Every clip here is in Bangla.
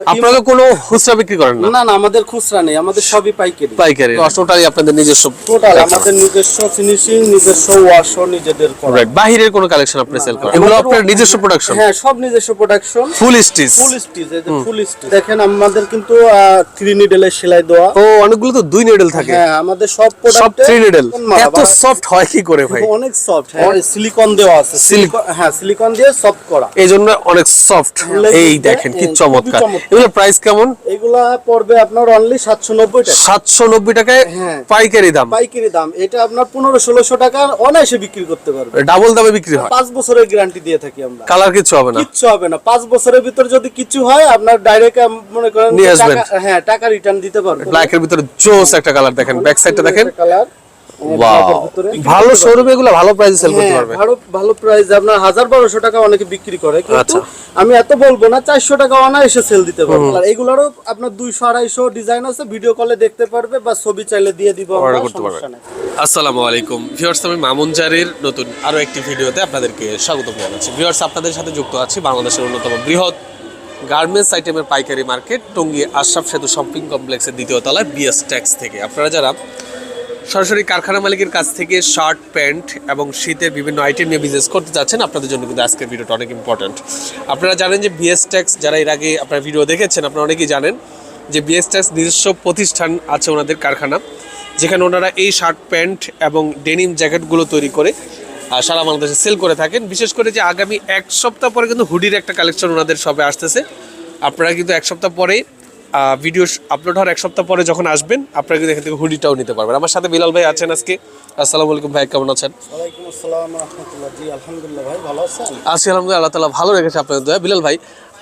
আপনারা কোনো খুচরা বিক্রি করেন না? না না আমাদের খুচরা নেই আমাদের সবই পাইকারি। পাইকারি টোটালি আপনাদের নিজস্ব টোটাল আমাদের নিজস্ব ফিনিশিং নিজস্ব ওয়াশও নিজেদের করা। রাইট বাহিরের কোনো কালেকশন আপনি সেল করেন? এগুলো আপনার নিজস্ব প্রোডাকশন হ্যাঁ সব নিজস্ব production full stitch full stitch এই যে ফুল স্টিচ দেখেন আমাদের কিন্তু থ্রি নিডেলের সেলাই দেওয়া। ও অনেকগুলো তো দুই নেডেল থাকে। হ্যাঁ আমাদের সব সব প্রোডাক্ট থ্রি নেডেল এত সফট হয় কি করে ভাই? অনেক সফট হ্যাঁ সিলিকন দেওয়া আছে। সিলিকন হ্যাঁ সিলিকন দিয়ে সফট করা। এই জন্য অনেক সফট এই দেখেন কি চমৎকার। চমৎকার। এগুলো প্রাইস কেমন? এগুলা পড়বে আপনার অনলি সাতশো নব্বই টাকা। সাতশো নব্বই টাকায় হ্যাঁ। পাইকারি দাম। পাইকারি দাম। এটা আপনার পনেরো ষোলোশো টাকা অনায়াসে বিক্রি করতে পারবে। ডাবল দামে বিক্রি হয়। পাঁচ বছরের গ্যারান্টি দিয়ে থাকি আমরা। কালার কিছু হবে না। কিচ্ছু হবে না। পাঁচ বছরের ভিতর যদি কিছু হয় আপনার ডাইরেক্ট মনে করেন। টাকা- হ্যাঁ টাকা রিটার্ন দিতে পারব। ব্ল্যাক এর ভিতরে জোস একটা কালার দেখেন। ব্যাক সাইডটা দেখেন। কালার ভালো শোরুমে এগুলো ভালো প্রাইসে সেল করতে পারবে। হ্যাঁ, ভালো ভালো প্রাইস আপনার হাজার বারোশো টাকা অনেকে বিক্রি করে কিন্তু আচ্ছা। আমি এত বলব না চারশো টাকা অনায়াসে সেল দিতে পারব। আর এগুলোরও আপনার দুইশো আড়াইশো ডিজাইন আছে ভিডিও কলে দেখতে পারবে বা ছবি চাইলে দিয়ে দিব অর্ডার করতে পারবে। আসসালামু আলাইকুম। ভিউয়ার্স আমি মামুন জারির নতুন আরও একটি ভিডিওতে আপনাদেরকে স্বাগত জানাচ্ছি। ভিউয়ার্স আপনাদের সাথে যুক্ত আছি বাংলাদেশের অন্যতম বৃহৎ গার্মেন্টস আইটেমের পাইকারি মার্কেট টঙ্গী আশরাফ সেতু শপিং কমপ্লেক্সের দ্বিতীয় তলায় বিএস ট্যাক্স থেকে। আপনারা যারা সরাসরি কারখানা মালিকের কাছ থেকে শার্ট, প্যান্ট এবং শীতের বিভিন্ন আইটেম নিয়ে বিজনেস করতে চাচ্ছেন আপনাদের জন্য কিন্তু আজকের ভিডিওটা অনেক ইম্পর্ট্যান্ট আপনারা জানেন যে বিএস ট্যাক্স যারা এর আগে আপনার ভিডিও দেখেছেন, আপনারা অনেকেই জানেন যে বিএস ট্যাক্স নিজস্ব প্রতিষ্ঠান আছে ওনাদের কারখানা, যেখানে ওনারা এই শার্ট, প্যান্ট এবং ডেনিম জ্যাকেটগুলো তৈরি করে সারা বাংলাদেশে সেল করে থাকেন। বিশেষ করে যে আগামী এক সপ্তাহ পরে কিন্তু হুডির একটা কালেকশন ওনাদের সবে আসতেছে। আপনারা কিন্তু এক সপ্তাহ পরে ভিডিও আপলোড হওয়ার এক সপ্তাহ পরে যখন আসবেন আপনারা কিন্তু এখান থেকে হুডিটাও নিতে পারবেন। আমার সাথে বিলাল ভাই আছেন আজকে। আসসালামু আলাইকুম ভাই কেমন আছেন? আছি আলহামদুলিল্লাহ আল্লাহ তালা ভালো রেখেছে আপনাদের দয়া। বিলাল ভাই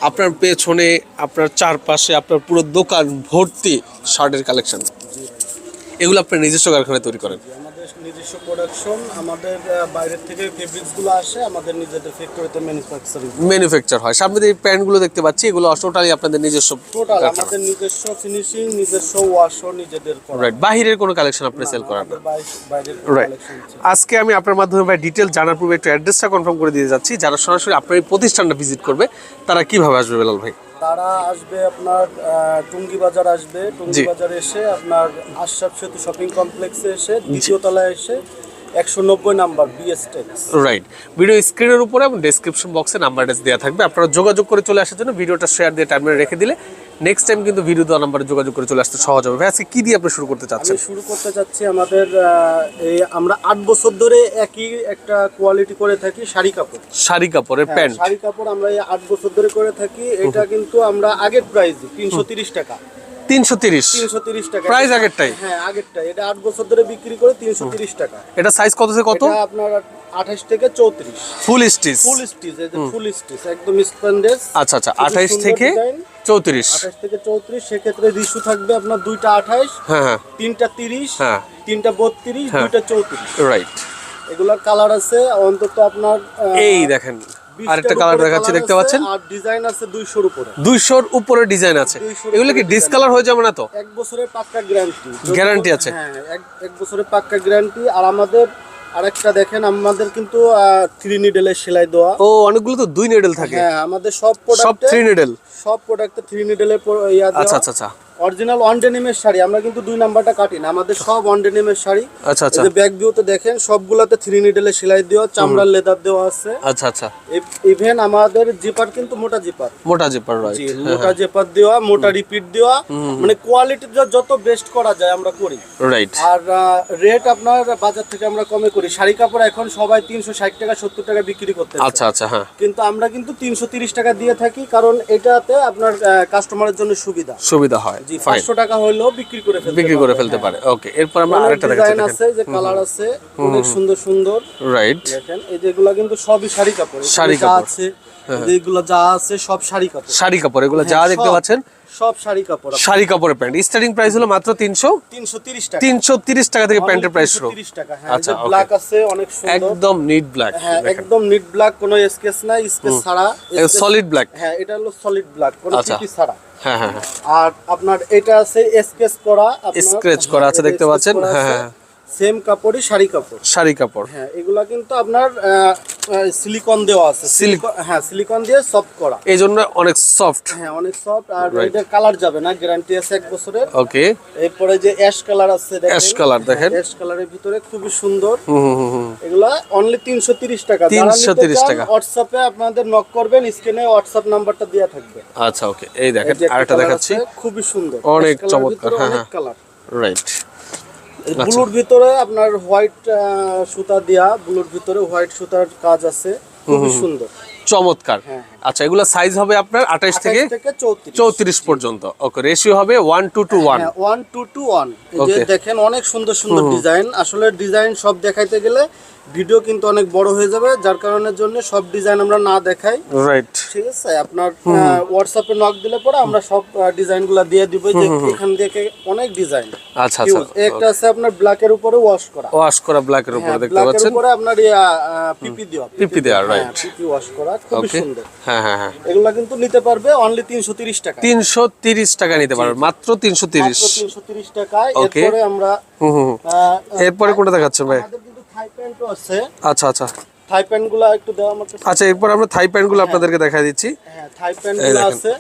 আপনার পেছনে আপনার চারপাশে আপনার পুরো দোকান ভর্তি শার্টের কালেকশন এগুলো আপনার নিজস্ব কারখানায় তৈরি করেন। নিজস্ব প্রোডাকশন আমাদের বাইরের থেকে ফেব্রিক্সগুলো আসে আমাদের নিজেদের ফ্যাক্টরিতে ম্যানুফ্যাকচারিং ম্যানুফ্যাকচার হয়। সামনে যে প্যান্টগুলো দেখতে পাচ্ছি এগুলো টোটালি আপনাদের নিজস্ব টোটাল আমাদের নিজস্ব ফিনিশিং নিজস্ব ওয়াশও নিজেদের করা। রাইট বাইরের কোনো কালেকশন আপনি সেল করেন না। বাইরের রাইট আজকে আমি আপনার মাধ্যমে ভাই ডিটেল জানার পূর্বে একটু অ্যাড্রেসটা কনফার্ম করে দিয়ে যাচ্ছি। যারা সরাসরি আপনার এই প্রতিষ্ঠানটা ভিজিট করবে তারা কীভাবে আসবে বেলাল ভাই? তারা আসবে আপনার টুঙ্গি বাজার আসবে। টুঙ্গি বাজার এসে আপনার আশরাফ সেতু শপিং কমপ্লেক্সে এসে দ্বিতীয় তলায় এসে একশো নব্বই নাম্বার বিএস টেক্স রাইট ভিডিও স্ক্রিনের উপরে এবং ডেসক্রিপশন বক্সে নাম্বার দেওয়া থাকবে। আপনারা যোগাযোগ করে চলে আসার জন্য ভিডিওটা শেয়ার দিয়ে টাইমে রেখে দিলে নেক্সট টাইম কিন্তু ভিডিও দেওয়া নাম্বারে যোগাযোগ করে চলে আসতে সহজ হবে। আজকে কি দিয়ে আপনি শুরু করতে চাচ্ছেন? শুরু করতে চাচ্ছি আমাদের এই আমরা আট বছর ধরে একই একটা কোয়ালিটি করে থাকি শাড়ি কাপড়। শাড়ি কাপড়ের প্যান্ট শাড়ি কাপড় আমরা এই আট বছর ধরে করে থাকি। এটা কিন্তু আমরা আগের প্রাইস তিনশো তিরিশ টাকা। তিনশো তিরিশ। তিনশো তিরিশ টাকা। প্রাইস আগেরটাই? হ্যাঁ আগেরটা এটা আট বছর ধরে বিক্রি করে তিনশো তিরিশ টাকা। এটা সাইজ কত থেকে কত? আপনার আঠাশ থেকে চৌত্রিশ। Full stitch full stitch full stitch একদম আচ্ছা আচ্ছা আঠাইশ থেকে চৌত্রিশ। থেকে চৌত্রিশ সেক্ষেত্রে রিসু থাকবে আপনার দুইটা আঠাইশ হ্যাঁ হ্যাঁ। তিনটা তিরিশ হ্যাঁ। তিনটা বত্রিশ হ্যাঁ। দুইটা চৌত্রিশ। রাইট এগুলার কালার আছে অন্তত আপনার এই দেখেন 20 আরেকটা কালার দেখাচ্ছি দেখতে পাচ্ছেন? আর ডিজাইন আছে দুইশোর উপরে। দুইশোর উপরে ডিজাইন আছে। এগুলো কি ডিসকালার হয়ে যাবে না তো? এক বছরের পাক্কা গ্যারান্টি Guarantee আছে? হ্যাঁ এক এক বছরের পাক্কা গ্যারান্টি আর আমাদের আরেকটা দেখেন আমাদের কিন্তু থ্রি নিডেলের সেলাই দেওয়া। ও অনেকগুলো তো দুই নিডেল থাকে। হ্যাঁ আমাদের সব সব থ্রি নিডেল সব প্রোডাক্টে থ্রি নিডেলের ইয়া আচ্ছা আচ্ছা আচ্ছা। অরিজিনাল ওয়ান ডেনিমের শাড়ি আমরা কিন্তু দুই নাম্বারটা কাটি না আমাদের সব ওয়ান ডেনিমের শাড়ি। আচ্ছা আচ্ছা। এই ব্যাক ভিউতে দেখেন সবগুলাতে থ্রি নিডেলের সেলাই দেওয়া চামড়ার লেদার দেওয়া আছে। আচ্ছা আচ্ছা। ইভেন আমাদের জিপার কিন্তু মোটা জিপার মোটা জিপার রাইট জি মোটা জেপার দেওয়া মোটা রিপিট দেওয়া মানে কোয়ালিটি যত বেস্ট করা যায় আমরা করি। রাইট আর রেট আপনার বাজার থেকে আমরা কমে করি। শাড়ি কাপড় এখন সবাই তিনশো ষাট টাকা সত্তর টাকা বিক্রি করতে আচ্ছা আচ্ছা হ্যাঁ। কিন্তু আমরা কিন্তু তিনশো তিরিশ টাকা দিয়ে থাকি কারণ এটাতে আপনার কাস্টমারের জন্য সুবিধা। সুবিধা হয়। জি ফাইন পাঁচশো টাকা হলেও বিক্রি করে ফেলতে বিক্রি করে ফেলতে পারে। ওকে এরপর আমরা আরেকটা দেখাচ্ছি ডিজাইন আছে যে কালার আছে অনেক সুন্দর সুন্দর। রাইট দেখেন এই যেগুলো কিন্তু সবই শাড়ি কাপড় শাড়ি কাপড়। আছে যেগুলো যা আছে সব শাড়ি কাপড়। শাড়ি কাপড় এগুলো যা হ্যাঁ, দেখতে পাচ্ছেন সব শাড়ি কাপড় শাড়ি কাপড়ের প্যান্ট। স্টার্টিং প্রাইস হলো মাত্র তিনশো তিনশো তিরিশ টাকা। তিনশো তিরিশ টাকা থেকে প্যান্টের প্রাইস শুরু। তিরিশ টাকা হ্যাঁ আচ্ছা, ব্ল্যাক আছে অনেক সুন্দর। একদম নিট ব্ল্যাক হ্যাঁ একদম নিট ব্ল্যাক কোনো স্কেচ নাই স্কেচ ছাড়া। সলিড ব্ল্যাক হ্যাঁ এটা হলো সলিড ব্ল্যাক কোনো আচ্ছা। ছাড়া। হ্যাঁ হ্যাঁ হ্যাঁ। আর আপনার এটা আছে স্কেচ করা স্ক্রেচ করা আছে হ্যাঁ, দেখতে পাচ্ছেন? হ্যাঁ হ্যাঁ। সেম কাপড়ই শাড়ি কাপড়। শাড়ি কাপড়। হ্যাঁ এগুলা কিন্তু আপনার সিলিকন দেওয়া আছে। সিলিকন হ্যাঁ সিলিকন দিয়ে সফট করা। এই জন্য অনেক সফট হ্যাঁ অনেক সফট আর এটা কালার যাবে না গ্যারান্টি আছে এক বছরের। ওকে এরপরে যে অ্যাশ কালার আছে দেখেন। Ash color দেখেন। অ্যাশ কালারের ভিতরে খুবই সুন্দর। এগুলা অনলি তিনশো তিরিশ টাকা। 330 টাকা। হোয়াটসঅ্যাপে আপনাদের নক করবেন স্ক্রিনে হোয়াটসঅ্যাপ নাম্বারটা দেওয়া থাকবে। আচ্ছা ওকে এই দেখেন আরেকটা দেখাচ্ছি। খুবই সুন্দর। অনেক চমৎকার, হ্যাঁ, হ্যাঁ। কালার রাইট ব্লুর ভিতরে আপনার হোয়াইট সুতা দেয়া ব্লুর ভিতরে হোয়াইট সুতার কাজ আছে। খুব সুন্দর। চমৎকার। হ্যাঁ, আচ্ছা এগুলো সাইজ হবে আপনার আঠাশ থেকে 28 থেকে চৌত্রিশ। পর্যন্ত। ওকে রেশিও হবে ওয়ান টু টু ওয়ান হ্যাঁ ওয়ান টু টু ওয়ান এই যে দেখেন অনেক সুন্দর সুন্দর ডিজাইন আসলে ডিজাইন সব দেখাইতে গেলে ভিডিও কিন্তু অনেক বড় হয়ে যাবে যার কারণের জন্য সব ডিজাইন আমরা না দেখাই। রাইট ঠিক আছে? আপনার হোয়াটসঅ্যাপে নক দিলে পরে আমরা সব ডিজাইনগুলা দিয়ে দিব যে এখান থেকে অনেক ডিজাইন আচ্ছা আচ্ছা একটা আছে আপনার ব্ল্যাক এর উপরে ওয়াশ করা। ওয়াশ করা ব্ল্যাকের উপরে হ্যাঁ দেখতে ব্ল্যাক এর পাচ্ছেন? উপরে আপনার পিপি দেওয়া পিপি দেওয়া, right. পিপি ওয়াশ করা ওকে সুন্দর। হ্যাঁ হ্যাঁ হ্যাঁ। এগুলা কিন্তু নিতে পারবে অনলি তিনশো তিরিশ টাকা তিনশো তিরিশ টাকা নিতে পারবে মাত্র তিনশো তিরিশ। তিনশো তিরিশ টাকায়। এরপরে আমরা এরপরে কোনটা দেখাচ্ছেন ভাই? থাই প্যান্টও আছে। আচ্ছা আচ্ছা। থাই একটু দেওয়া আমার আচ্ছা এরপর আমরা থাই প্যান্ট আপনাদেরকে দেখা দিচ্ছি। হ্যাঁ থাই আছে।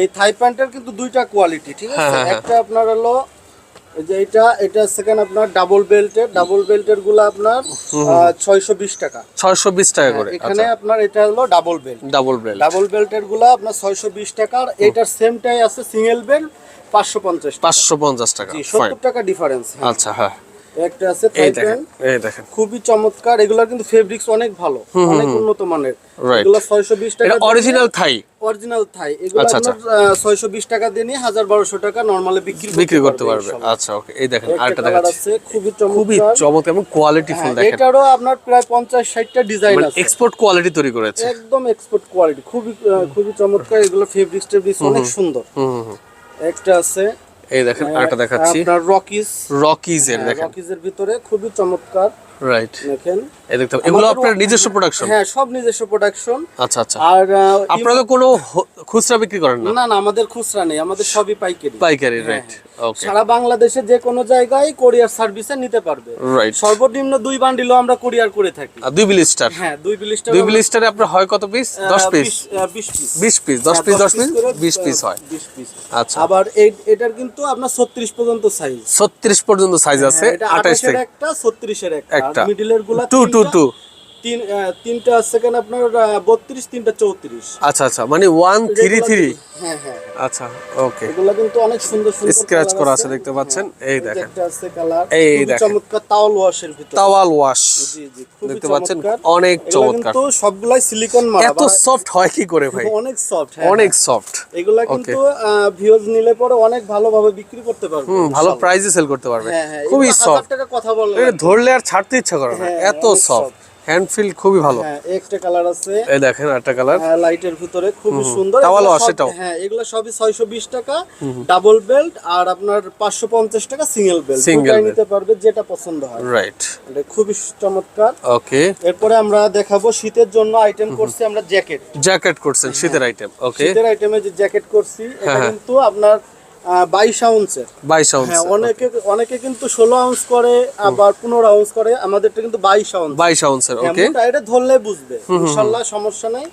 এই থাই প্যান্টের কিন্তু দুইটা কোয়ালিটি ঠিক হ্যাঁ, আছে? একটা আপনার হলো যে এটা এটা সেকেন্ড আপনার ডাবল বেল্টের ডাবল বেল্টেরগুলো আপনার ছয়শো বিশ টাকা। ছয়শো বিশ টাকা করে। হ্যাঁ, এখানে আপনার এটা হলো double belt double belt double বেল্টেরগুলা আপনার ছয়শো বিশ টাকা আর এটার সেমটাই আছে সিঙ্গেল বেল্ট পাঁচশো পঞ্চাশ পাঁচশো পঞ্চাশ টাকা। জি, টাকা ডিফারেন্স আচ্ছা হ্যাঁ। একটা আছে এই দেখেন খুবই চমৎকার। এগুলোর কিন্তু ফেব্রিক্স অনেক ভালো অনেক উন্নত মানের. এগুলো ছয়শো বিশ টাকা এটা অরিজিনাল থাই অরিজিনাল থাই এগুলো আচ্ছা, আচ্ছা। আপনার ছয়শো বিশ টাকা দিয়ে নিয়ে হাজার বারোশো টাকা নর্মালি বিক্রি বিক্রি করতে পারবে আচ্ছা ওকে এই দেখেন আরেকটা দেখাচ্ছি। খুবই খুবই চমৎকার। চমৎকার এবং কোয়ালিটি ফুল দেখেন এটারও আপনার প্রায় পঞ্চাশ ষাটটা ডিজাইন মানে আছে। এক্সপোর্ট কোয়ালিটি তৈরি করেছে। একদম এক্সপোর্ট কোয়ালিটি খুবই খুবই চমৎকার। এগুলো ফেব্রিক্স টেব্রিক্স অনেক সুন্দর। হুম, হুম। একটা আছে এই দেখেন আরেকটা দেখাচ্ছি। আপনার রকিজ এর দেখেন। রকিজের ভিতরে খুবই চমৎকার। রাইট দেখেন। এই দেখতে এগুলো আপনার নিজস্ব প্রোডাকশন হ্যাঁ সব নিজস্ব প্রোডাকশন আচ্ছা আচ্ছা। আর আপনারা তো কোনো খুচরা বিক্রি করেন না? না না আমাদের খুচরা নেই আমাদের সবই পাইকারি। পাইকারি রাইট ওকে সারা বাংলাদেশে যে কোনো জায়গায় কোরিয়ার সার্ভিসে নিতে পারবে। রাইট সর্বনিম্ন দুই বান্ডিলও আমরা কোরিয়ার করে থাকি। দুই বিলিস্টার হ্যাঁ দুই বিলিশটা দুই বিলিস্টারে আপনার হয় কত পিস দশ পিস বিশ পিস বিশ পিস দশ পিস দশ পিস বিশ পিস হয়। পিস আচ্ছা। আবার এই এটার কিন্তু আপনার ছত্রিশ পর্যন্ত সাইজ ছত্রিশ পর্যন্ত সাইজ আছে এটা আঠাশ আঠাশের থেকে একটা ছত্রিশের একটা একটা। টু টু টু তিন তিনটা সেকেন্ড আপনার বত্রিশ তিনটা চৌত্রিশ। আচ্ছা আচ্ছা মানে ওয়ান থ্রি থ্রি হ্যাঁ হ্যাঁ আচ্ছা ওকে এগুলা কিন্তু অনেক সুন্দর সুন্দর স্ক্র্যাচ করা আছে। দেখতে পাচ্ছেন? এই এই দেখেন। একটা আছে কালার এই দেখেন। চমৎকার ওয়াশের ভিতরে। ওয়াশ জি জি দেখতে পাচ্ছেন? অনেক চমৎকার। কিন্তু সবগুলাই সিলিকন মারা এত সফট হয় কি করে ভাই? অনেক সফট অনেক সফট এগুলা কিন্তু ভিউজ নিলে পরে অনেক ভালোভাবে বিক্রি করতে পারবে। হুম ভালো প্রাইসে সেল করতে পারবে। হ্যাঁ হ্যাঁ খুবই সফট টাকা কথা বলে ধরলে আর ছাড়তে ইচ্ছা করে না। হ্যাঁ, এত সফট হ্যান্ড ফিল খুবই ভালো। হ্যাঁ একটা কালার আছে। এই দেখেন একটা কালার হ্যাঁ লাইটের ভিতরে খুবই সুন্দর। ওয়াশ সব- এটাও। হ্যাঁ এগুলো সবই ছয়শো বিশ টাকা। ডাবল বেল্ট আর আপনার পাঁচশো পঞ্চাশ টাকা সিঙ্গেল বেল্ট belt। নিতে পারবে যেটা পছন্দ হয়। রাইট এটা খুবই চমৎকার। ওকে এরপরে আমরা দেখাবো শীতের জন্য আইটেম করছি আমরা জ্যাকেট জ্যাকেট করছেন শীতের আইটেম ওকে শীতের আইটেমে যে জ্যাকেট করছি এটা হ্যাঁ, হ্যাঁ। কিন্তু আপনার বাইশ আউন্সের। বাইশ আউন্স হ্যাঁ অনেকে অনেকে কিন্তু ষোলো আউন্স করে আবার পনেরো আউন্স করে আমাদেরটা কিন্তু বাইশ আউন্স। বাইশ আউন্সের হ্যাঁ, ওকে এটা ধরলে বুঝবে। ইনশাল্লাহ সমস্যা নাই।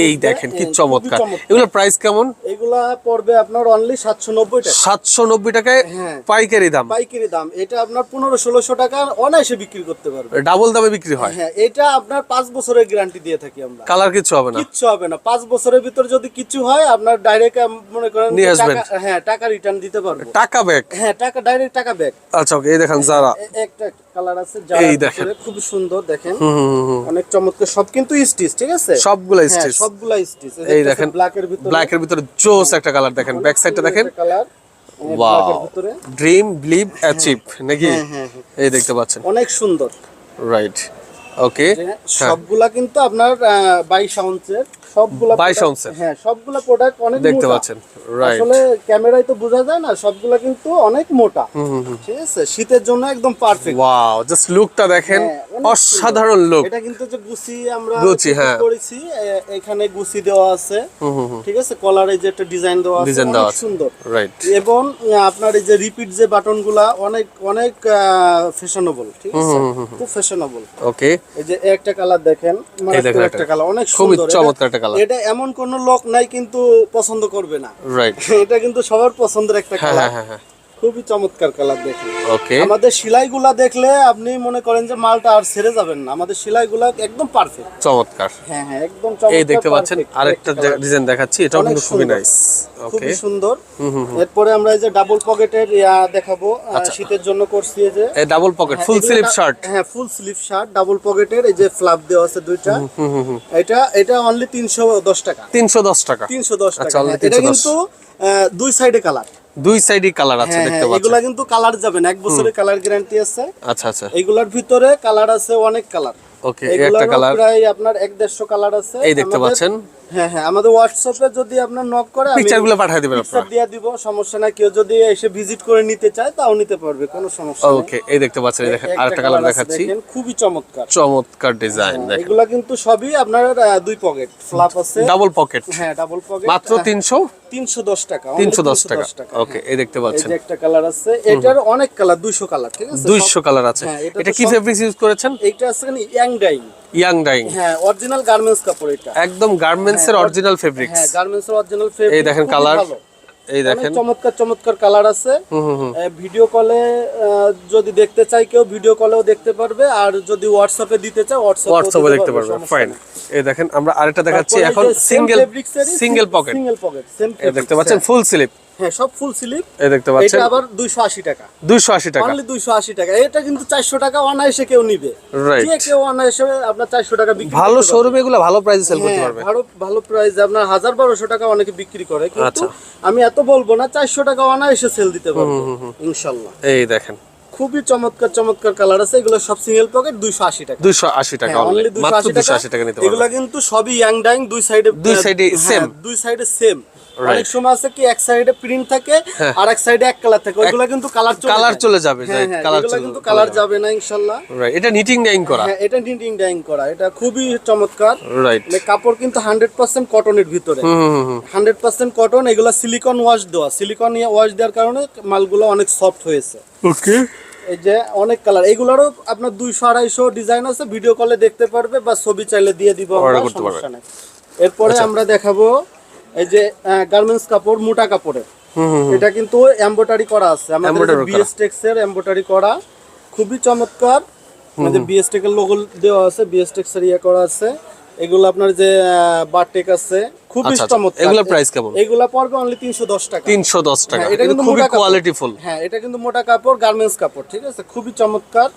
এই দেখেন কি হ্যাঁ, চমৎকার। এগুলোর প্রাইস কেমন? এগুলা পড়বে আপনার অনলি সাতশো নব্বই টাকা। সাতশো নব্বই টাকায় হ্যাঁ। পাইকারি দাম। পাইকারি দাম। এটা আপনার পনেরো ষোলোশো টাকা অনায়াসে বিক্রি করতে পারবে। ডাবল দামে বিক্রি হয়। হ্যাঁ এটা আপনার পাঁচ বছরের গ্যারান্টি দিয়ে থাকি আমরা। কালার কিছু হবে না। কিচ্ছু হবে না। পাঁচ বছরের ভিতর যদি কিছু হয় আপনার ডাইরেক্ট মনে করেন। হ্যাঁ টাকা রিটার্ন দিতে পারব। টাকা ব্যাগ হ্যাঁ টাকা ডাইরেক্ট টাকা ব্যাক আচ্ছা ওকে এই দেখেন যারা একটা কালার আছে এই দেখেন। খুব সুন্দর দেখেন। অনেক চমৎকার। সব কিন্তু স্টিচ ঠিক আছে? সবগুলা হ্যাঁ স্টিচ সবগুলা স্টিচ এই দেখেন ব্ল্যাকের ভিতরে। ব্ল্যাকের ভিতরে জোস একটা কালার দেখেন। ব্যাক সাইডটা দেখেন। Colour wow dream believe achieve নাকি? হ্যাঁ, হ্যাঁ, হ্যাঁ। এই দেখতে পাচ্ছেন। অনেক সুন্দর। রাইট ওকে সবগুলা কিন্তু আপনার বাইশ আউন্সের সবগুলা 22 product- হ্যাঁ সবগুলা প্রোডাক্ট অনেক দেখতে পাচ্ছেন রাইট আসলে ক্যামেরায় তো বোঝা যায় না সবগুলা কিন্তু অনেক মোটা। ঠিক আছে শীতের জন্য একদম পারফেক্ট ওয়াও জাস্ট লুকটা দেখেন হ্যাঁ, অসাধারণ লুক এটা কিন্তু যে গুছি আমরা গুছি, হ্যাঁ। করেছি এখানে গুছি দেওয়া আছে। ঠিক আছে কলারে যে একটা ডিজাইন দেওয়া আছে অনেক সুন্দর। রাইট এবং আপনার এই যে রিপিট যে বাটনগুলা অনেক অনেক ফ্যাশনেবল ঠিক আছে? খুব ফ্যাশনেবল ওকে এই যে একটা কালার দেখেন একটা। একটা কালার অনেক সুন্দর। চমৎকার একটা এটা এমন কোন লোক নাই কিন্তু পছন্দ করবে না। রাইট এটা কিন্তু সবার পছন্দের একটা হ্যাঁ হ্যাঁ হ্যাঁ। খুবই চমৎকার কালার দেখেন। ওকে আমাদের সেলাইগুলা দেখলে আপনি মনে করেন যে মালটা আর ছেড়ে যাবেন না। আমাদের সেলাইগুলা একদম পারফেক্ট চমৎকার। হ্যাঁ হ্যাঁ একদম চমৎকার এই দেখতে পাচ্ছেন আরেকটা ডিজাইন দেখাচ্ছি এটাও কিন্তু খুবই নাইস ওকে খুবই সুন্দর। এরপরে আমরা এই যে ডাবল পকেটের ইয়া দেখাবো আচ্ছা। শীতের জন্য করছি এই যে। এই double pocket full sleeve shirt হ্যাঁ ফুল স্লিভ শার্ট ডাবল পকেটের এই যে ফ্লাপ দেওয়া আছে দুইটা। এটা এটা অনলি তিনশো দশ টাকা। তিনশো দশ টাকা। তিনশো দশ টাকা আচ্ছা, হ্যাঁ, এটা কিন্তু দুই সাইডে কালার দুই সাইডই কালার আছে হ্যাঁ দেখতে হ্যাঁ পাচ্ছেন। এগুলা কিন্তু কালার যাবে না এক বছরের কালার গ্যারান্টি আছে। আচ্ছা আচ্ছা। এগুলার ভিতরে কালার আছে অনেক কালার ওকে একটা কালার প্রায় আপনার এক দেড়শো কালার আছে। এই দেখতে পাচ্ছেন। হ্যাঁ হ্যাঁ আমাদের হোয়াটসঅ্যাপে যদি আপনার নক করে আমি পিকচারগুলো পাঠিয়ে দিবেন পিকচার আপনারা। দিয়ে দিব সমস্যা নাই। কেউ যদি এসে ভিজিট করে নিতে চায় তাও নিতে পারবে কোনো সমস্যা নেই। ওকে এই দেখতে পাচ্ছেন দেখেন আরেকটা কালার দেখাচ্ছি। দেখেন, খুবই চমৎকার। চমৎকার ডিজাইন দেখেন। এগুলা কিন্তু সবই আপনার দুই পকেট ফ্লাপ আছে। ডাবল পকেট হ্যাঁ ডাবল পকেট মাত্র তিনশো? তিনশো দশ টাকা only তিনশো দশ টাকা। ওকে এই দেখতে পাচ্ছেন। একটা কালার আছে এটার অনেক কালার দুইশো কালার ঠিক আছে? দুইশো কালার আছে। হ্যাঁ, এটা কি ফেব্রিক্স ইউজ করেছেন? এটা আছে ইয়াং ডাইং। Yarn dyeing. হ্যাঁ অরিজিনাল গার্মেন্টস কাপড় এটা। একদম গার্মেন্টস এর অরিজিনাল ফেব্রিক্স হ্যাঁ গার্মেন্টস এর অরিজিনাল এই দেখেন কালার এই দেখেন। চমৎকার চমৎকার কালার আছে। ভিডিও কলে যদি দেখতে চাই কেউ ভিডিও কলেও দেখতে পারবে। আর যদি হোয়াটসঅ্যাপে দিতে চায় হোয়াটসঅ্যাপে দেখতে পারবে ফাইন এই দেখেন আমরা আরেকটা দেখাচ্ছি এখন single single pocket single pocket দেখতে পাচ্ছেন ফুল স্লিপ হ্যাঁ সব ফুল স্লিপ এই দেখতে পাচ্ছেন। এটা আবার 280 টাকা। দুইশো আশি টাকা। অনলি 280 টাকা। এটা কিন্তু 400 টাকা অনায়াসে কেউ নিবে। Right. যে কেউ অনায়াসে আপনার 400 টাকা বিক্রি ভালো। শোরুমে এগুলো ভালো প্রাইসে সেল করতে হ্যাঁ, পারবে। ভালো ভালো প্রাইস আপনার হাজার বারোশো টাকা অনেকে বিক্রি করে। কিন্তু। আমি এত বলব না চারশো টাকা অনায়াসে সেল দিতে পারব। ইনশাল্লাহ। এই দেখেন। খুবই চমৎকার চমৎকার কালার আছে। এগুলো সব সিঙ্গেল পকেট দুইশো আশি টাকা। দুইশো আশি টাকা হ্যাঁ, 280 মাত্র দুইশো আশি টাকা নিতে এগুলা কিন্তু সবই ইয়াং ডাইং দুই সাইডে দুই side সেম দুই সাইডে সেম. অনেক সময় আছে কি এক সাইডে প্রিন্ট থাকে আর এক সাইডে এক কালার থাকে। ওইগুলা কিন্তু কালার চলে কালার চলে যাবে হ্যাঁ হ্যাঁ কালার চলে কিন্তু কালার যাবে না ইনশাল্লাহ। রাইট এটা নিটিং ডাইং করা। হ্যাঁ এটা নিটিং ডাইং করা। এটা খুবই চমৎকার। রাইট মানে কাপড় কিন্তু হান্ড্রেড পার্সেন্ট কটনের ভিতরে। হান্ড্রেড পার্সেন্ট কটন এগুলো সিলিকন ওয়াশ দেওয়া। সিলিকন ওয়াশ দেওয়ার কারণে মালগুলো অনেক সফট হয়েছে। ওকে এই যে অনেক কালার এগুলোরও আপনার দুইশো আড়াইশো ডিজাইন আছে। ভিডিও কলে দেখতে পারবে বা ছবি চাইলে দিয়ে দিব আমরা, সমস্যা নেই। এরপরে আমরা দেখাবো এই যে গার্মেন্টস কাপড় মোটা কাপড়ের এটা কিন্তু এমব্রয়ডারি করা আছে আমাদের Embroidery করা। বিএস টেক্স এর এমব্রয়ডারি করা খুবই চমৎকার আমাদের বিএস টেক এর লোগো দেওয়া আছে বিএস টেক্স এর ইয়ে করা আছে এগুলো আপনার যে বারটেক আছে খুবই আচ্ছা, আচ্ছা। চমৎকার এগুলোর price কেমন? এগুলা পড়বে অনলি তিনশো দশ টাকা তিনশো দশ টাকা হ্যাঁ, এটা কিন্তু খুবই। কোয়ালিটিফুল হ্যাঁ এটা কিন্তু মোটা কাপড় গার্মেন্টস কাপড় ঠিক আছে খুবই চমৎকার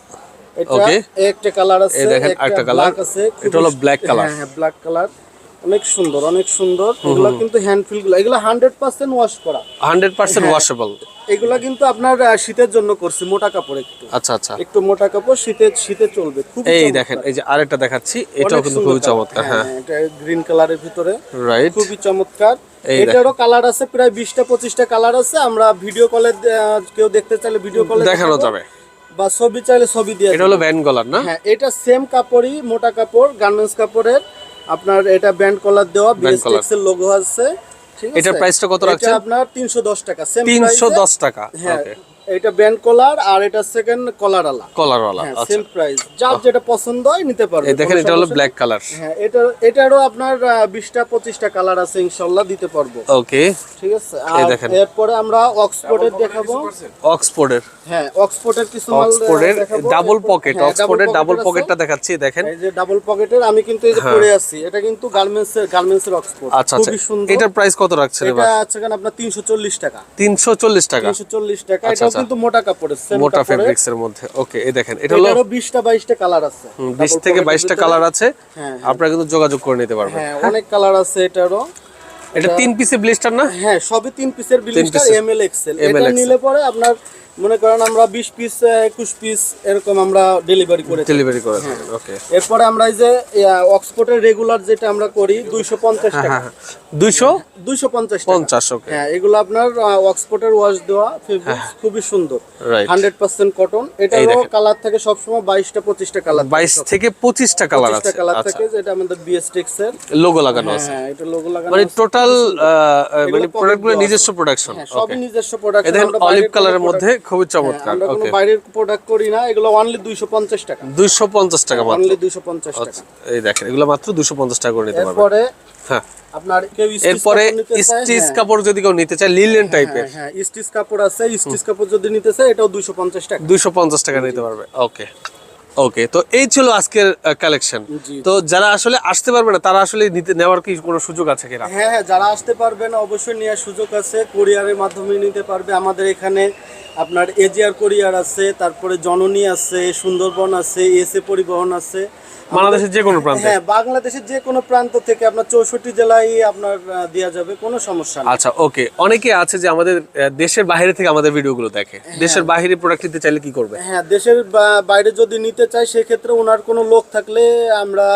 এটা. একটা কালার আছে এই দেখেন colour। black আছে এটা হলো ব্ল্যাক। হ্যাঁ হ্যাঁ ব্ল্যাক কালার অনেক সুন্দর অনেক সুন্দর। এগুলো কিন্তু হ্যান্ড ফিলগুলো। এগুলো হান্ড্রেড পার্সেন্ট ওয়াশ করা। হান্ড্রেড পার্সেন্ট হ্যাঁ। ওয়াশেবল এগুলো কিন্তু আপনার শীতের জন্য করছি মোটা কাপড় একটু। আচ্ছা আচ্ছা। একটু মোটা কাপড় শীতে শীতে চলবে। খুব এই দেখেন এই যে আরেকটা দেখাচ্ছি এটাও কিন্তু খুবই চমৎকার হ্যাঁ। এটা গ্রিন কালারের ভিতরে। রাইট খুবই চমৎকার। এটারও কালার আছে প্রায় বিশটা পঁচিশটা কালার আছে। আমরা ভিডিও কলে কেউ দেখতে চাইলে ভিডিও কলে দেখানো যাবে। বা ছবি চাইলে ছবি দিয়ে এটা হলো ব্যান্ড গলার না? হ্যাঁ এটা সেম কাপড়ই মোটা কাপড় গার্মেন্টস কাপড়ের। আপনার এটা ব্যান্ড কলার দেওয়া বিএসটিএক্স এর লোগো আছে। ঠিক আছে? এটা প্রাইসটা কত এটা রাখছেন? আপনার 310 টাকা সেম তিনশো দশ টাকা। হ্যাঁ। এটা ব্যান্ড কলার আর এটা সেকেন্ড কলার আলা হ্যাঁ আচ্ছা। সেম প্রাইস যার যেটা পছন্দ হয় নিতে পারবে। দেখেন এটা হলো ব্ল্যাক কালার হ্যাঁ এটা এটারও আপনার বিশটা পঁচিশটা কালার আছে ইনশাল্লাহ দিতে পারব। ওকে ঠিক আছে? আর দেখেন। এরপরে আমরা অক্সফোর্ডের দেখাবো। অক্সফোর্ডের হ্যাঁ অক্সফোর্ডের কিছু মাল অক্সফোর্ডের ডাবল পকেট হ্যাঁ, অক্সফোর্ডের ডাবল। পকেটটা দেখাচ্ছি দেখেন। এই যে ডাবল পকেটের আমি কিন্তু এই যে পরে আছি। এটা কিন্তু গার্মেন্টস এর গার্মেন্টস এর অক্সফোর্ড আচ্ছা আচ্ছা এটার প্রাইস কত রাখছেন এটা আছে কেন আপনার 340 টাকা। তিনশো চল্লিশ টাকা। 340 টাকা। আচ্ছা, এটাও আচ্ছা। কিন্তু মোটা কাপড়ের মোটা ফেব্রিক্স এর মধ্যে। ওকে এই দেখেন এটা হলো 20 টা 22 টা কালার আছে। বিশ Double থেকে pocket এর বাইশটা কালার আছে। হ্যাঁ, আপনারা কিন্তু যোগাযোগ করে নিতে পারবেন। হ্যাঁ অনেক কালার আছে এটারও। এটা তিন পিসের ব্লিস্টার না? হ্যাঁ সবই তিন পিসের ব্লিস্টার এম এল এমএল এক্সেল এটা নিলে পরে আপনার মনে করেন আমরা বিশ পিস একুশ পিস এরকম আমরা ডেলিভারি করে ডেলিভারি করে ওকে এরপরে আমরা এই যে অক্সফোর্ডের রেগুলার যেটা আমরা করি দুইশো পঞ্চাশ টাকা। হ্যাঁ দুইশো? দুইশো পঞ্চাশ পঞ্চাশ ওকে হ্যাঁ এগুলো আপনার অক্সফোর্ডের ওয়াশ দেওয়া খুবই সুন্দর। হান্ড্রেড পার্সেন্ট কটন এটারও কালার থাকে সবসময় বাইশটা পঁচিশটা কালার বাইশ থেকে পঁচিশটা কালার আছে। কালার আচ্ছা। থাকে যেটা আমাদের বিএসটেক্স এর। লোগো লাগানো আছে। হ্যাঁ এটা লোগো লাগানো মানে টোটাল মানে প্রোডাক্টগুলো নিজস্ব প্রোডাকশন হ্যাঁ সবই নিজস্ব দেখেন অলিভ কালারের মধ্যে খুবই চমৎকার আমরা কোনো বাইরের প্রোডাক্ট করি না এগুলো অনলি দুইশো পঞ্চাশ টাকা। দুইশো পঞ্চাশ টাকা মাত্র। অনলি দুইশো পঞ্চাশ টাকা। এই দেখেন এগুলো মাত্র দুশো পঞ্চাশ টাকা করে নিতে পারবেন। এরপরে হ্যাঁ। আপনার কেউ এরপরে স্টিচ হ্যাঁ। কাপড় যদি কেউ নিতে চায় লিলেন টাইপের হ্যাঁ হ্যাঁ স্টিচ কাপড় আছে স্টিচ কাপড় যদি নিতে চায় এটাও দুইশো পঞ্চাশ টাকা। দুইশো পঞ্চাশ টাকা নিতে পারবে ওকে ওকে তো এই ছিল আজকের কালেকশন তো যারা আসলে আসতে পারবে না তারা আসলে নিতে নেওয়ার কি কোনো সুযোগ আছে কিনা? হ্যাঁ হ্যাঁ যারা আসতে পারবে না অবশ্যই নেওয়ার সুযোগ আছে। কোরিয়ারের মাধ্যমে নিতে পারবে। আমাদের এখানে আপনার এজিআর কোরিয়ার আছে তারপরে জননী আছে সুন্দরবন আছে এসএ পরিবহন আছে। বাংলাদেশের যে কোনো প্রান্তে? হ্যাঁ বাংলাদেশের যে কোনো প্রান্ত থেকে আপনার চৌষট্টি জেলায় আপনার দেওয়া যাবে কোনো সমস্যা নেই। আচ্ছা ওকে। অনেকে আছে যে আমাদের দেশের বাইরে থেকে আমাদের ভিডিওগুলো দেখে। দেশের বাইরে প্রোডাক্ট নিতে চাইলে কি করবে? হ্যাঁ দেশের বাইরে যদি নিতে চাই সেক্ষেত্রে ওনার কোনো লোক থাকলে আমরা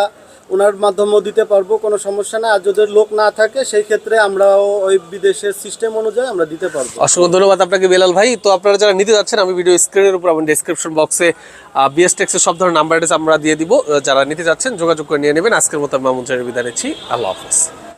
ওনার মাধ্যমেও দিতে পারব, কোনো সমস্যা না আর যদি লোক না থাকে, সেই ক্ষেত্রে আমরাও ওই বিদেশের সিস্টেম অনুযায়ী আমরা দিতে পারব। অসংখ্য ধন্যবাদ আপনাকে বেলাল ভাই। তো আপনারা যারা নিতে যাচ্ছেন, আমি ভিডিও স্ক্রিনের উপর আমার ডিসক্রিপশন বক্সে বিএস টেক্সের সব ধরনের নাম্বার আমরা দিয়ে দিব। যারা নিতে যাচ্ছেন, যোগাযোগ করে নিয়ে নেবেন। আজকের মতো আমি মামুন বিদায় আল্লাহ হাফেজ।